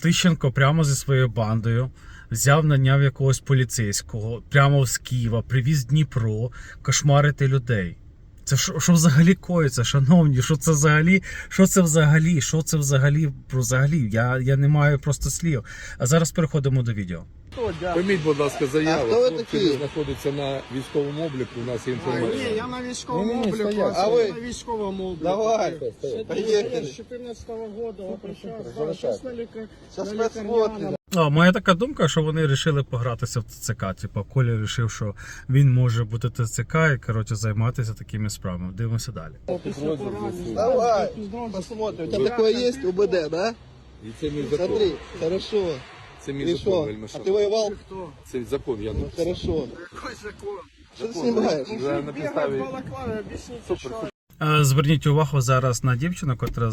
Тищенко прямо зі своєю бандою взяв наняв якогось поліцейського прямо з Києва, привіз Дніпро кошмарити людей. Це що, що взагалі коїться, шановні? Що це взагалі? Що це взагалі? Що це взагалі? Про взагалі? Я, я не маю просто слів. А зараз переходимо до відео. Прийміть, будь ласка, заяву. А хто ви Хлопці такі? знаходяться на військовому обліку, у нас є А, ні, я на військовому Ні-ні-ні, обліку, стоять. А ви? на військовому обліку. Давай, поехали. З 14 года, причем, залишайте. зараз на на посмотрим. лікарняному. А, моя така думка, що вони вирішили погратися в ТЦК. Типа Коля вирішив, що він може бути ТЦК і коротше займатися такими справами. Дивимося далі. Після поранення. Давай, посмотрим. У тебя такое есть УБД, да? І це мій закон. Смотри, хорошо. Це мій закон, что? вельми А воевал? Хто? Це закон, я Ну, хорошо. Який закон? Что ты снимаешь? Вже на підставі. Е, Зверніть увагу зараз на дівчину, яка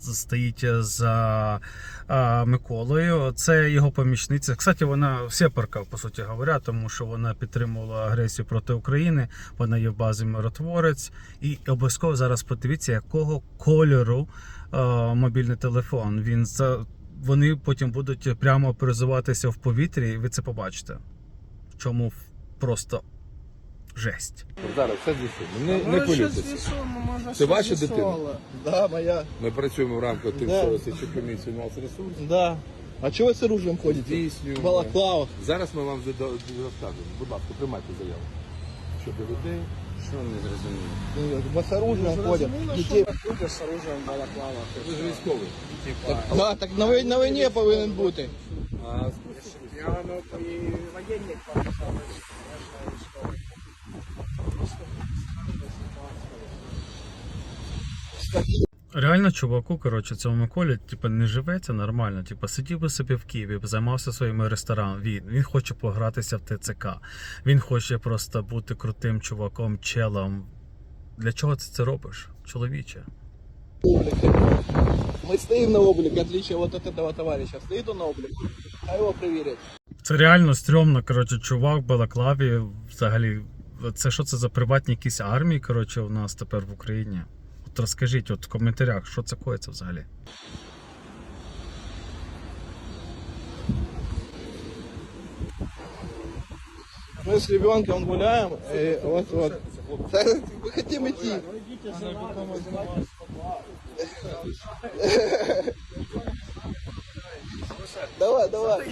стоїть за е, Миколою. Це його помічниця. Кстати, вона сепарка, по суті говоря, тому що вона підтримувала агресію проти України. Вона є в базі миротворець. І обов'язково зараз подивіться, якого кольору е, мобільний телефон. Він за вони потім будуть прямо призиватися в повітрі, і ви це побачите. В чому просто жесть. Зараз все з'ясуємо. Не, не може, Це ваша з'ясували. Да, моя. Ми працюємо в рамках тимчасової слідчої комісії Нацресурс. Да. А чего вы с оружием ходите? В балаклавах. Зараз ми вам розкажемо. Будь ласка, приймайте заяву. Щодо людей. Що не зрозуміло? Мы с оружием ходим. Зрозуміло, Детей. що люди з оружием в балаклавах. Ви ж військовий. Да, так на, вой- на войне повинен бути. А Я ну, і воєнник показав, звісно, військовий. Реально, чуваку, коротше, цьому Миколі, типу, не живеться нормально. Типу, сидів би собі в Києві, займався своїми ресторанами. Він, він хоче погратися в ТЦК. Він хоче просто бути крутим чуваком, челом. Для чого ти це робиш, чоловіче? Мы стоим на облике, в отличие от этого товарища. Стоит он на облике, а его проверить. Це реально стрьомно, коротше, чувак в Балаклаві. Взагалі, це що це за приватні якісь армії, коротше, у нас тепер в Україні? От розкажіть от в коментарях, що це коїться взагалі. Мы с ребенком гуляем, и вот вот. Да, Мы хотим идти. Давай, давай.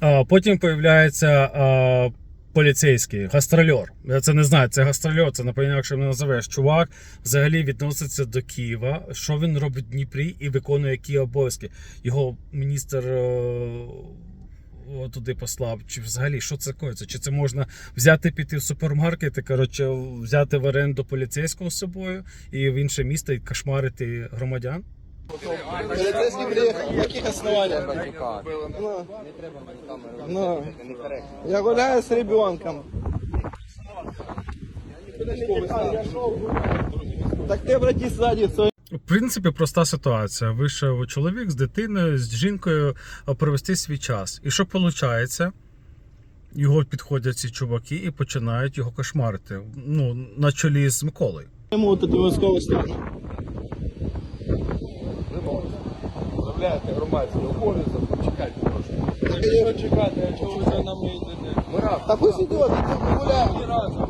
А, потім появляється а, поліцейський гастрольор. Я це не знаю, це гастрольор, це напевно, якщо не називаєш. Чувак взагалі відноситься до Києва. Що він робить в Дніпрі і виконує які обов'язки. Його міністр. е, Туди послав, чи взагалі що це коїться? Чи це можна взяти піти в супермаркет і коротше взяти в оренду поліцейського з собою і в інше місто і кошмарити громадян? Полицейский приехал. На каких основаниях? Ну, ну, я гуляю с ребенком. Так ты обратись сзади, в принципі, проста ситуація. Вийшов чоловік з дитиною, з жінкою провести свій час. І що виходить? Його підходять ці чуваки і починають його кошмарити. Ну, на чолі з Миколою. Вот эту військову сторону. Заявляєте громадський обов'язок, чекайте трошки. Так його чекати, а чого ви за нами йдете? Та пусть идет, мы гуляем.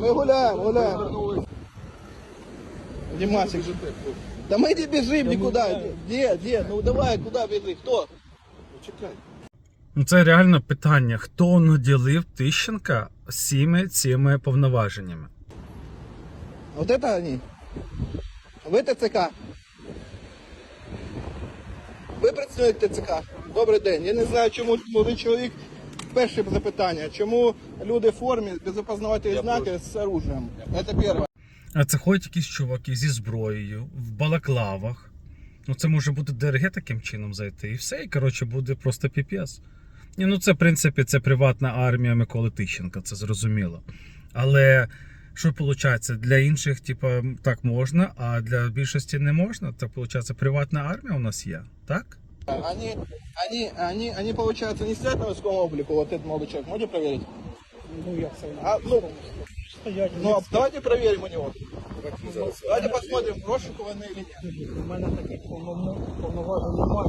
Мы гуляем, гуляем. Димасик, да мы не бежим никуда. Где, где? Ну давай, куда бежи? Кто? Чекайте. Ну, це реально питання: хто наділив Тищенка всіми цими повноваженнями? Вот это они? Ви ТЦК? Ви представник ТЦК? Добрий день. Я не знаю, чому молодий чоловік. Перше запитання. Чому люди в формі без опознавательних знаків з оружием? Це перше. А це ходять якісь чуваки зі зброєю, в балаклавах. Ну, це може бути ДРГ таким чином зайти. І все, і коротше буде просто піпес. Ні, ну це, в принципі, це приватна армія Миколи Тищенка, це зрозуміло. Але що виходить, для інших, типа, так можна, а для більшості не можна. Так виходить, приватна армія у нас є, так? Они, они, они, они, получается, не стоят на військовому обліку, вот этот молодой человек. Можете проверить? Ну, як це? А, ну, стоять. Ну, а давайте проверим у него. Давайте посмотрим, розшукуваний или нет. У мене таких повноважень немає.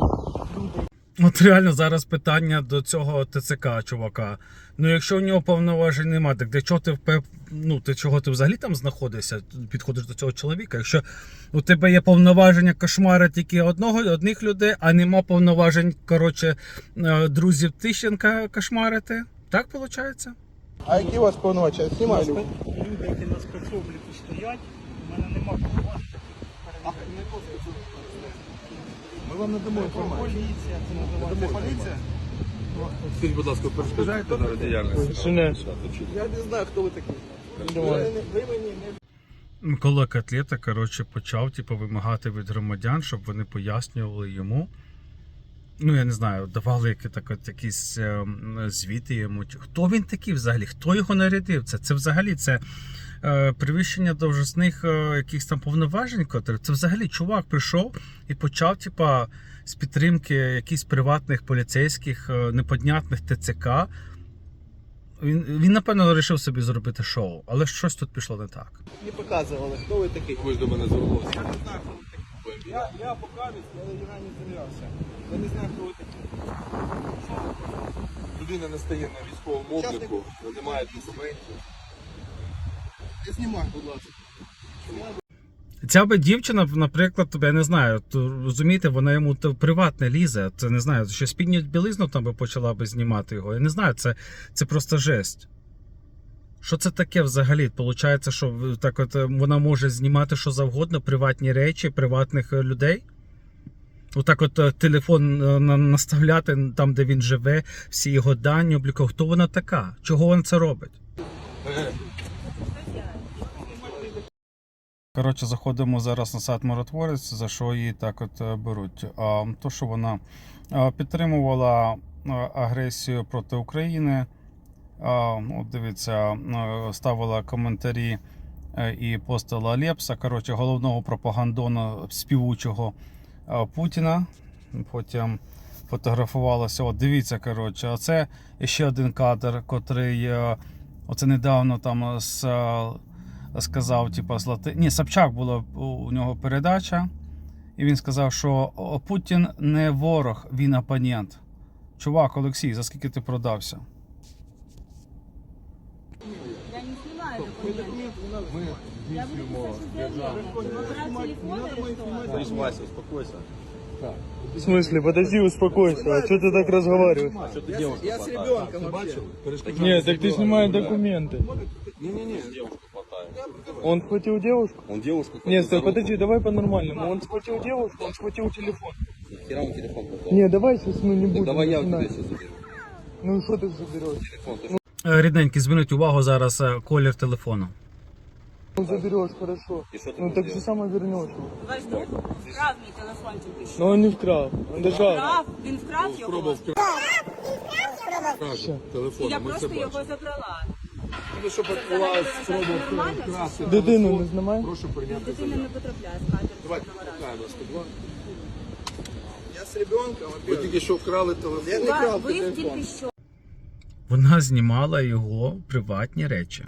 Люди От реально зараз питання до цього ТЦК, чувака. Ну, якщо у нього повноважень немає, так для чого ти. Ну, ти чого ти взагалі там знаходишся, підходиш до цього чоловіка? Якщо у тебе є повноваження кошмара тільки одного одних людей, а нема повноважень, коротше, е, друзів Тищенка кошмарити, так виходить? А які у вас повноваження? Знімай, люди, які на спецобліку стоять, у мене немає повноважень. Ми вам надамо інформацію. Поліція, це називається. поліція? Скажіть, будь ласка, перешкоджаєте на діяльність? Я не знаю, хто ви такі. Микола Котлета, коротше, почав типу, вимагати від громадян, щоб вони пояснювали йому. Ну, я не знаю, давали так, от, якісь е, звіти йому. Хто він такий взагалі? Хто його нарядив? Це, це взагалі це е, перевищення довжесних е, якихось там повноважень, котрі. Це взагалі чувак прийшов і почав, типа, з підтримки якихось приватних поліцейських, е, непонятних ТЦК. Він, він, напевно, вирішив собі зробити шоу, але щось тут пішло не так. не показували, хто ви такий. Ви ж до мене звернулися. Я не знаю, хто ви такі. Я, я покажусь, але я не з'являвся. Я не знаю, хто ви такі. Людина не стає на військовому обліку, не має документів. Не знімай, будь ласка. Ця би дівчина, наприклад, я не знаю, то, розумієте, вона йому то приватне лізе. Це не знаю, що спідню білизну там би почала би знімати його. Я не знаю, це, це просто жесть. Що це таке взагалі? Получається, що так от е, вона може знімати що завгодно, приватні речі, приватних е, людей. Отак от е, телефон наставляти там, де він живе, всі його дані обліковувати. Хто вона така? Чого вона це робить? Коротше, заходимо зараз на сайт Миротворець, за що її так от е, беруть. А, то, що вона підтримувала агресію проти України. От дивіться, е, ставила коментарі е, і постила Лепса, коротше, головного пропагандона співучого Путіна. Потім фотографувалася. От дивіться, коротше, це ще один кадр, котрий е, оце недавно там з е, сказав, типу, Злати... Ні, Собчак була у- у нього передача, і він сказав, що «О, Путін не ворог, він опонент. Чувак, Олексій, за скільки ти продався? Я не снимаю документы. Я буду писать заявление. Забрать телефон или что? Вася, успокойся. В смысле? Подожди, успокойся. А что ты так разговариваешь? Що ти Я, дівчинку я с ребенком вообще. Нет, так ты снимай документы. Ні-ні-ні, дівчинку хватає. Он схватил девушку? Он девушку Нет, стой, подожди, давай по-нормальному. Он схватил девушку, он схватил телефон. Хера он телефон попал. Не, давай сейчас мы не будем. Давай я у тебя начинать. сейчас заберу. Ну что ты заберешь? Телефон, ты Е, Рідненькі, зверніть увагу зараз е, колір телефону. Ну заберешь, хорошо. И что ты Ну будешь так же делать? самое вернешь. Ваш друг вкрав мій телефончик Но еще. он не вкрал. Он держал. Вкрав, він вкрав його. Каже, І телефон, я ми просто це його бачимо. забрала. Ну, щоб Це взагалі нормально? Дитину не знімай. Прошу прийняти Дитина не потрапляє з катер. Давайте покаємо 102. Я с ребенком, Ви тільки що вкрали Я телефон. не крав Ви телефон. тільки що. Вона знімала його приватні речі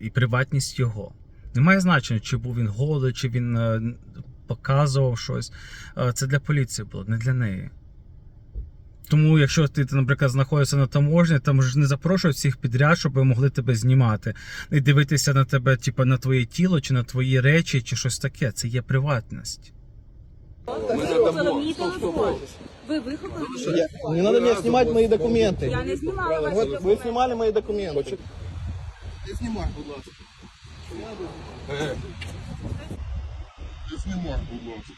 і приватність його. Немає значення, чи був він голий, чи він е, показував щось. Е, Це для поліції було, не для неї. Тому, якщо ти, наприклад, знаходишся на таможні, там ж не запрошують всіх підряд, щоб могли тебе знімати і дивитися на тебе, типу, на твоє тіло, чи на твої речі, чи щось таке. Це є приватність. Ви вихопили мій телефон. Ви вихопили мій Я- не надо мне снимать мои документы. Я не знімала ваші Вот вы документи. снимали мои документы. Не снимай, будь ласка. Не знімай, будь ласка.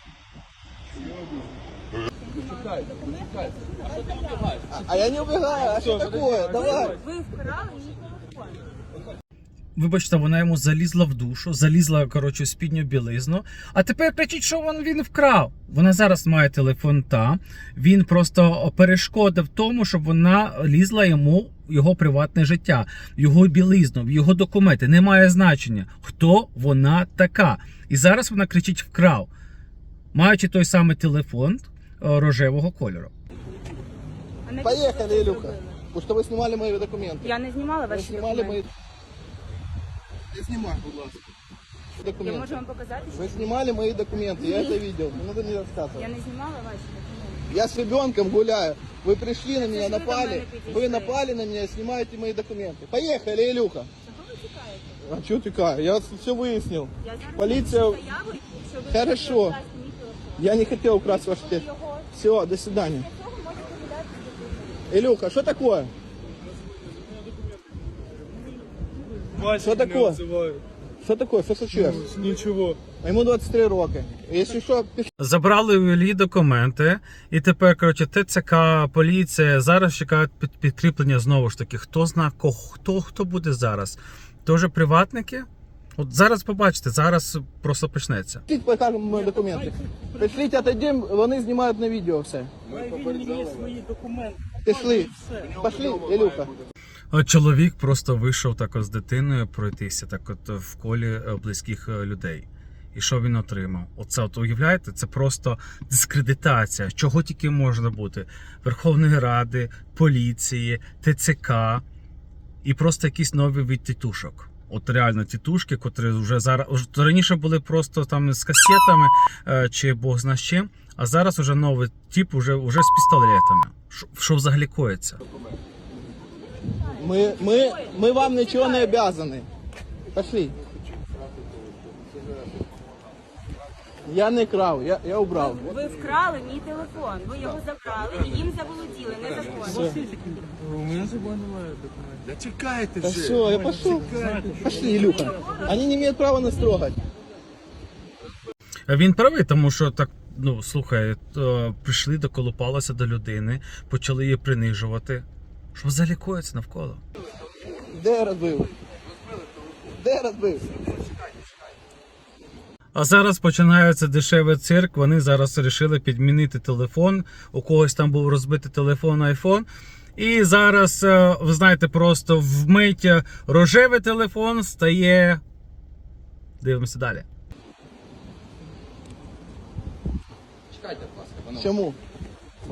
А я не убегаю, а что такое? Давай. Ви вкрали мій телефон. Вибачте, вона йому залізла в душу, залізла, коротше, в спідню білизну. А тепер кричить, що він, він вкрав. Вона зараз має телефон там. Він просто перешкодив тому, щоб вона лізла йому в його приватне життя, в його білизну, в його документи. Немає значення, хто вона така. І зараз вона кричить вкрав, маючи той самий телефон е, рожевого кольору. А навіщо Поехали, ви Илюха. зробили? Потому что вы снимали мои документы. Я не знімала Вы ваші снимали мои... документи. Не снимай, будь ласка. Я Документы. можу вам показати, що Вы снимали мои документы, я это видел. Не надо мне рассказывать. я не знімала ваші документи. Я с ребенком гуляю. Вы пришли на меня, же вы до напали. мене підійшли. Вы напали на меня и снимаете мои документы. Поехали, Илюха. Чого ви тікаєте? А что ты как? Я все выяснил. Я зараз Поліція- напишу заяву, що ви Хорошо. Я не хотел украсть ваш телефон. Все, до свидания. Илюха, что такое? Меня такое? обзывают. Что такое? Что случилось? Ничего. Ему 23 роки. Если что, пиши. Забрали у Іллі документи, і тепер, коротше, ТЦК, поліція зараз чекають під, підкріплення знову ж таки. Хто зна кого, хто, хто буде зараз? Тоже приватники? От зараз побачите, зараз просто почнеться. Пришліть, покажемо мої документи. Пришліть, отойдем, вони знімають на відео все. свої документи. Пішли. Пошли, Ілюха. От чоловік просто вийшов так от з дитиною пройтися, так от в колі е, близьких е, людей. І що він отримав? Оце от уявляєте, це просто дискредитація, чого тільки можна бути: Верховної Ради, поліції, ТЦК і просто якісь нові від тітушок. От реально тітушки, котрі вже зараз раніше були просто там з касетами е, чи Бог зна з чим, а зараз уже новий тип уже, уже з пістолетами. Що, взагалі коїться? Ми, ми, ми вам нічого не обязані. Пошли. Я не крав, я, я убрав. Ви вкрали мій телефон, ви його забрали і їм заволоділи незаконно. У с собой немає документів. Да чекайте Да вже. все, я пошел. Пошли, Илюха. Они не имеют права нас трогать. Він правий, тому що так, ну слухай, то прийшли, доколупалися до людини, почали її принижувати. Що взагалі коїться навколо? Де розбив? Де розбив? А зараз починається дешевий цирк. Вони зараз вирішили підмінити телефон. У когось там був розбитий телефон iPhone. І зараз, е, ви знаєте, просто вмить рожевий телефон стає. Дивимося далі. Чому?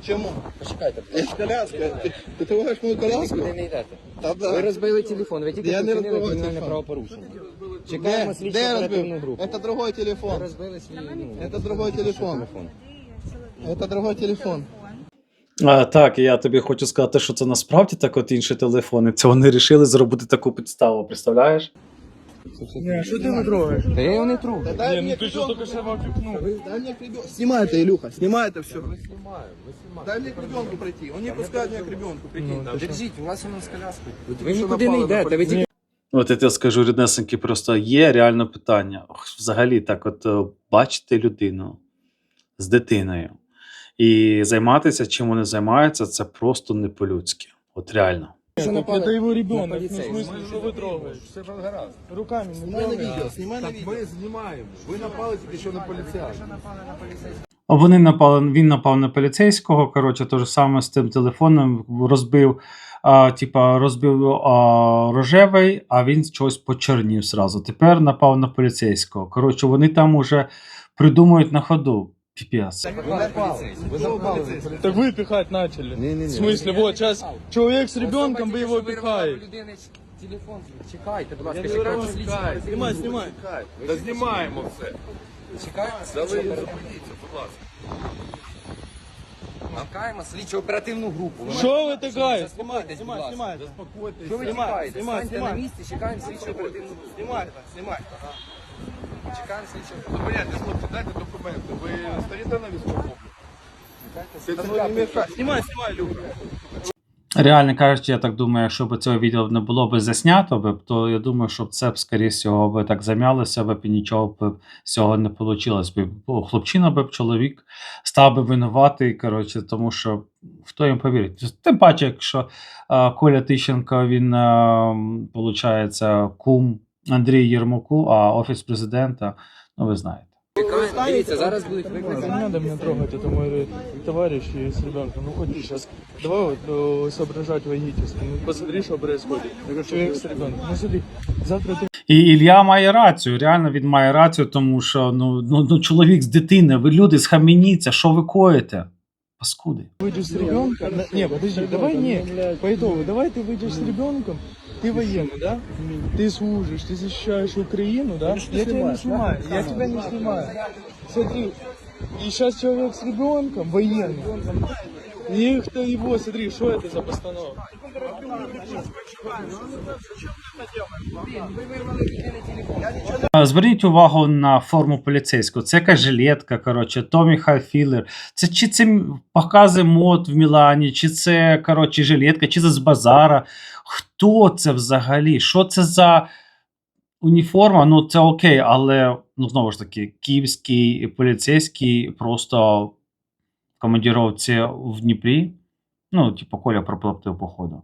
Чому? Почекайте, Я ж коляска. Ти, ти трогаєш мою коляску? куди не йдете. Та Ви розбили телефон, ви тільки Я не вчинили кримінальне телефон. правопорушення. Де, Чекаємо слідчу де оперативну розбив? групу. Это другой Ви телефон. розбили свій ну, Это другой телефон. телефон. Это другой телефон. А, так, я тобі хочу сказати, що це насправді так от інші телефони. Це вони вирішили зробити таку підставу, представляєш? Не, що ти не трогаєш? Та я його не трогаю. Да дай Не, мне ну ти що к тільки що ребенку. вокруг, Дай мне к ребенку. Снимай это, Илюха, снимай это все. Дай мне к ребенку прийти. Он не пускает меня к ребенку, прикинь. Держіть, у вас воно з коляскою. тільки Ви що нікуди не напали на йдете, ви тільки От я тебе скажу, ріднесеньки, просто є реально питання. Взагалі, так, от е, бачити людину з дитиною і займатися, чим вони займаються, це просто не по-людськи. От реально. що Это напали. его на ребенок, ну в полицейского. смысле, что вы трогаете? Все ж гаразд. Руками не Снимай на трогаете. видео, снимай на Так видео. ми знімаємо. Ви напали тільки що на поліція. Вони напали, він напав на поліцейського. Коротше, те ж саме з тим телефоном розбив, а, типа, розбив а, рожевий, а він чогось почернів зразу. Тепер напав на поліцейського. Коротше, вони там уже придумують на ходу. Піпець. Ви напали. Ви напали. Так вы пихать начали. Не-не-не. В смысле, вот сейчас человек с ребенком, вы его пихаете. Телефон, чекайте, будь ласка, Я не чекайте вирву, слідчу чекай. оперативну Снимай, групу. снимай. Та знімаємо все. Чекайте Та слідчу ви оперативну зупиніться, будь ласка. Чекаємо слідчу оперативну групу. Ви Що ви тикаєте? Знімайте, знімайте, знімайте. Заспокойтесь. Що ви Знімай, Станьте на місці, чекаємо слідчу оперативну групу. Снімайте, знімайте. Чекаємо слідчу Зупиняйте, хлопці, дайте документи. Ви стоїте на військовому? Да Знімай, не мешай. Реально кажучи, я так думаю, якщо б цього відео не було б заснято, то я думаю, що це б, скоріше всього, би так зам'ялося б і нічого б з цього не вийшло. Бо хлопчина б, чоловік став би винуватий, коротше, тому що хто їм повірить. Тим паче, якщо е, Коля Тищенко, він, виходить, кум Андрій Єрмаку, а офіс президента, ну ви знаєте. Чекаємо. Дивіться, зараз будуть Не викликані. надо меня трогать, это мой товарищ и с ребенком. Ну ходи сейчас. Давай вот э, соображать логически. Ну, посмотри, что происходит. Человек с ребенком. Ну смотри, завтра ты І Ілля має рацію, реально він має рацію, тому що ну, ну, ну чоловік з дитини, ви люди, схаменіться, що ви коїте? Паскуди. Выйдешь с ребенком. Не, подожди, давай не. По итогу, давай ты выйдешь с ребенком. Ты военный, да? Ты служишь, ты защищаешь Украину, да? Я тебя не снимаю, я тебя не снимаю. Смотри, и сейчас человек с ребенком военный. И кто его, смотри, что это за постановка? Е, Зверніть увагу на форму поліцейського. Це якась жилетка, коротше, Томі Хайфілер. Це чи це покази мод в Мілані, чи це коротше жилетка, чи це з базара. Хто це взагалі? Що це за уніформа? Ну, це окей, але ну знову ж таки, київський поліцейський просто командіровці в Дніпрі. Ну, типу, Коля проплатив походу.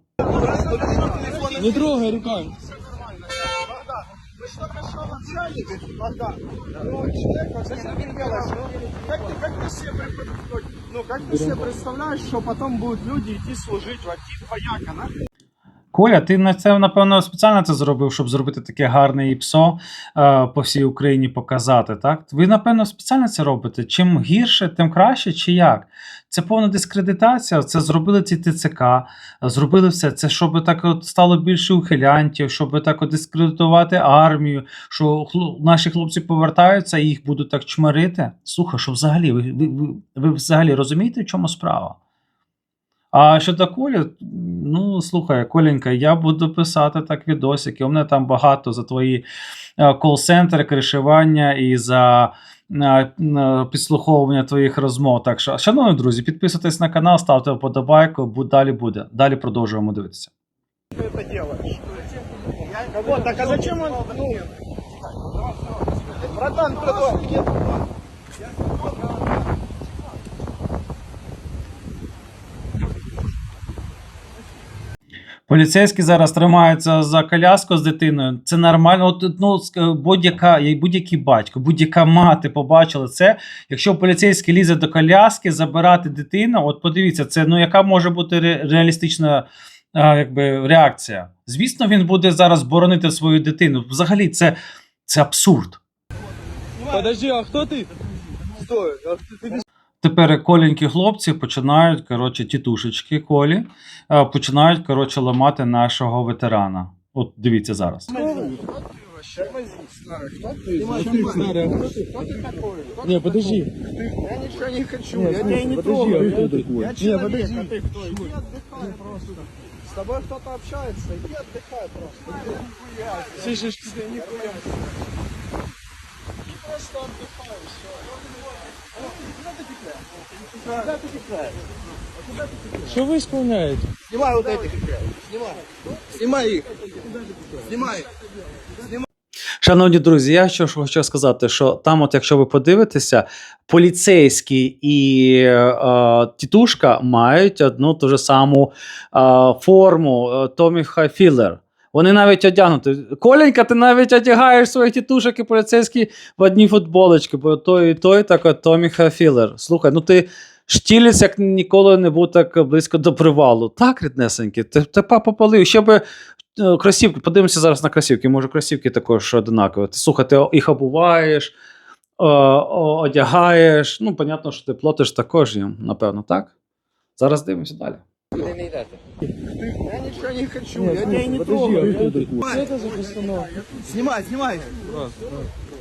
Не трогай руками. Вы что, хорошо начальник? Богдан. Ну, человек вообще не делаешь. Как ты, как ты себе, при- ну, как ты себе представляешь, что потом будут люди идти служить в актив вояка, на? Коля, ти на це напевно спеціально це зробив, щоб зробити таке гарне ІПСО е, по всій Україні показати. Так, ви напевно спеціально це робите. Чим гірше, тим краще, чи як? Це повна дискредитація. Це зробили ці ТЦК, зробили все це, щоб так от стало більше ухилянтів, щоб так от дискредитувати армію, що хло- наші хлопці повертаються і їх будуть так чмарити. Слухай, що взагалі, ви, ви, ви, ви взагалі розумієте, в чому справа? А щодо Колі, ну слухай, Коленька, я буду писати так відосики. У мене там багато за твої е, кол-центри, кришування і за е, е, підслуховування твоїх розмов. Так що, шановні друзі, підписуйтесь на канал, ставте вподобайку, бу- далі буде. Далі продовжуємо дивитися. Так а зачем он, ну, братан, братан, нет, Поліцейські зараз тримаються за коляску з дитиною. Це нормально. От ну ск- будь-яка є- будь-який батько, будь-яка мати побачила це. Якщо поліцейський лізе до коляски, забирати дитину, от подивіться, це ну яка може бути ре- реалістична а, якби, реакція? Звісно, він буде зараз боронити свою дитину. Взагалі, це, це абсурд. Подожди, а кто ты? Стой, а ты, ты Тепер коленькі хлопці починають, коротше, тітушечки колі, е, починають, коротше, ламати нашого ветерана. От дивіться зараз. Не, подожди. я ничего не хочу, Нет, я слушай, тебя и не подожди, трогаю. а кто такой? Я Не, человек, подожди. а ты кто? Иди отдыхай просто. С тобой кто-то общается, иди отдыхай просто. Слышишь? Ты нихуя. Что вы исполняете? Снимай вот этих. Снимай. Снимай их. Снимай их. Шановні друзі, я що ж хочу сказати, що там, от якщо ви подивитеся, поліцейський і е, тітушка мають одну ту ж саму е, форму е, Томі Хайфілер. Вони навіть одягнуті. Коленька, ти навіть одягаєш своїх тітушок і поліцейські в одній футболочці, бо той і той так от Томі Хайфілер. Слухай, ну ти штілець як ніколи не був так близько до привалу. Так, ріднесенький, ти, ти папа полив. Ще би е, кросівки, подивимося зараз на кросівки. Може, кросівки також одинакові. Ти слухай, ти їх обуваєш, е, одягаєш. Ну, понятно, що ти платиш також їм, напевно, так? Зараз дивимося далі. Не? Я ничего не хочу, Нет, я тебя и не подожди, трогаю. а кто такой? Что это за постановка? Снимай, снимай. А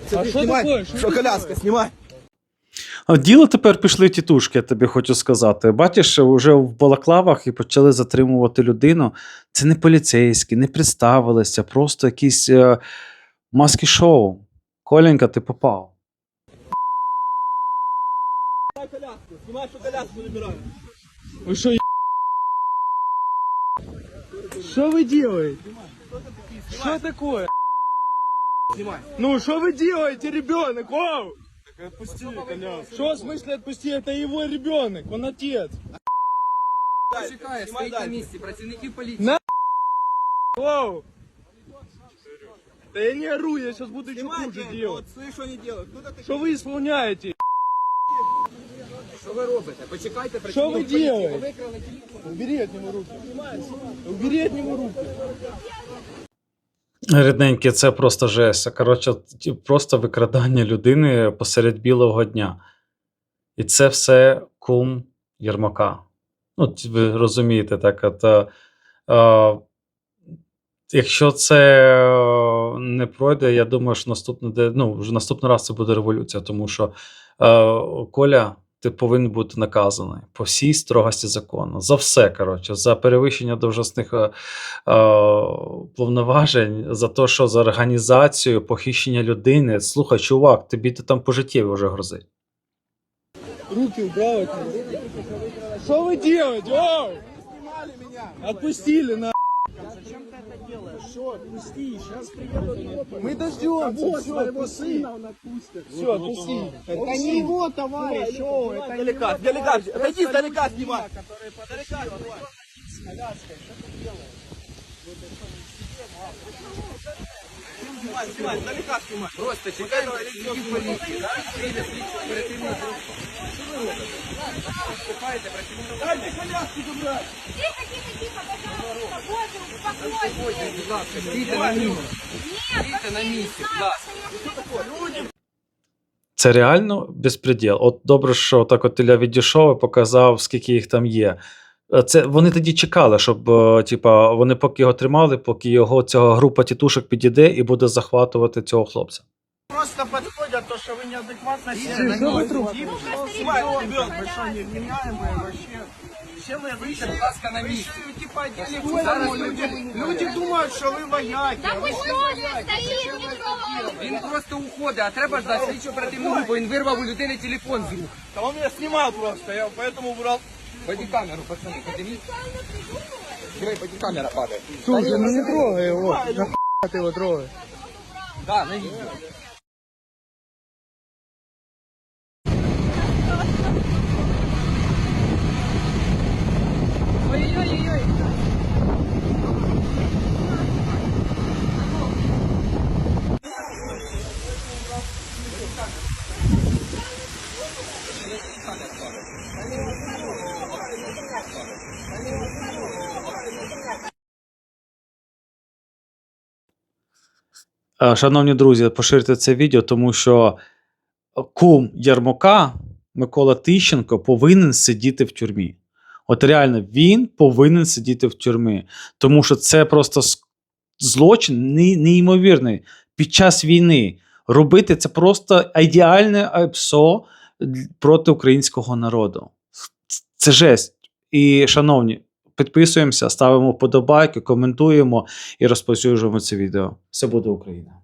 Смотри, что снимай. такое? Что Что, это коляска, снимай. А Діло тепер пішли тітушки, я тобі хочу сказати. Бачиш, вже в балаклавах і почали затримувати людину. Це не поліцейські, не представилися, просто якісь е, маски шоу. Коленька, ти попав. Снимай, что коляску забираю. Вы что, е- Что вы делаете? Что такое? Снимай. Ну, что вы делаете, ребенок? Вау! Отпусти, Что в смысле отпусти? Это его ребенок, он отец. Чекає, стоїть на місці, працівники поліції. На- Вау! Да я не ору, я сейчас буду еще хуже Снимайте, делать. вот слышь, что они делают. Куда ты Что вы исполняете? Що ви робите? Почекайте, Що ви делаете? Убери от него руки. Убери от него руки. Рідненькі, це просто жесть. Коротше, просто викрадання людини посеред білого дня. І це все кум Єрмака. Ну, ви розумієте, так, от, е, е, якщо це е, не пройде, я думаю, що наступний, ну, вже наступний раз це буде революція, тому що е, Коля, ти повинен бути наказаний по всій строгості закону. За все, коротше, за перевищення должностних е, е, повноважень, за те, що за організацію, похищення людини. Слухай, чувак, тобі ти там пожиттєві вже грозить. Руки убрал от меня. Что вы! Отпустили на. Зачем ты это делаешь? Что, отпусти, сейчас приедут копы. Мы дождемся. Вот Все, своего отпусти. сына он отпустит. Все, отпусти. Это не его товарищ, шо, это не Далека, его далека, товарищ, отойди, просто далека люди, снимай. которые подошли, вот, с коляской, что ты делаешь? Просто чекай на працівників поліції, да? Прийде слідчо оперативний група. Що ви робите? Вступаєте. Тихо, тихо, тихо, пожалуйста, боже, успокойтесь. Будь на місці. Це реально безпреділ. От добре, що так от Ілля відійшов і показав, скільки їх там є. Е, Це вони тоді чекали, щоб е, типа, вони поки його тримали, поки його ця група тітушок підійде і буде захватувати цього хлопця. Просто подходят, то, что вы неадекватно себя Что вы ведете. Снимай, ребенок, вы что, невменяемые вообще? Все вы Стійте, будь ласка, на місці. типа одели Зараз форму, люди, люди думают, что вы вояки. Да а вы вы что, не стоит, не трогай. Він просто уходить, а треба ждати слідчо оперативну групу. Він вирвав у людини телефон з рук. А он меня снимал просто, я поэтому убрал. Бодікамеру, пацаны, подивіть. Диви, бодікамера падает. Слушай, ну не трогай его. Нахуй ты его трогаешь? Да, на відео. Е, Шановні друзі, поширте це відео, тому що кум Ярмока Микола Тищенко повинен сидіти в тюрмі. От реально він повинен сидіти в тюрмі, тому що це просто злочин неймовірний під час війни. Робити це просто ідеальне ПСО проти українського народу. Це жесть. І, шановні, підписуємося, ставимо вподобайки, коментуємо і розповсюджуємо це відео. Все буде Україна!